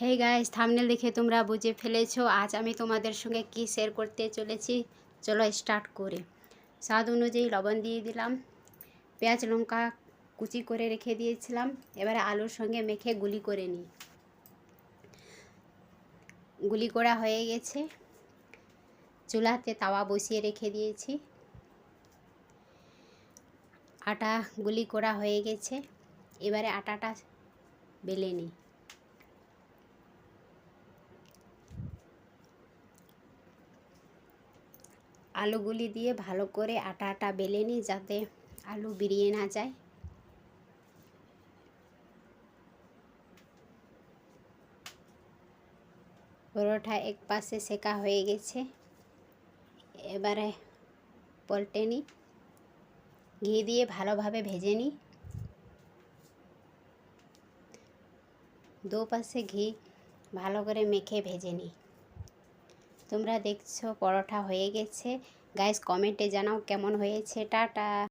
Hey guys thumbnail দেখে তোমরা বুঝে ফেলেছো, আজ আমি তোমাদের সঙ্গে কি শেয়ার করতে চলেছি? চলো স্টার্ট করে। স্বাদ অনুযায়ী লবণ দিয়ে দিলাম, পেঁয়াজ, লঙ্কা কুচি করে রেখে দিয়েছিলাম, এবারে আলুর সঙ্গে মেখে গুলি করে নিই। গুলি করা হয়ে গেছে, চুলাতে তাওয়া বসিয়ে রেখে দিয়েছি। আটা গুলি করা হয়ে গেছে, এবারে আটাটা বেলে নিই। আলুগুলি দিয়ে ভালো করে আটা আটা বেলে নিই যাতে আলু বেরিয়ে না যায়। পরোটা এক পাশে সেকা হয়ে গেছে। এবারে পল্টে নিই। ঘি দিয়ে ভালোভাবে ভেজে নিই। দু পাশে ঘি ভালো করে মেখে ভেজে নিই। তোমরা দেখছ পরোটা হয়ে গেছে। গাইস কমেন্টে জানাও কেমন হয়েছে। টাটা!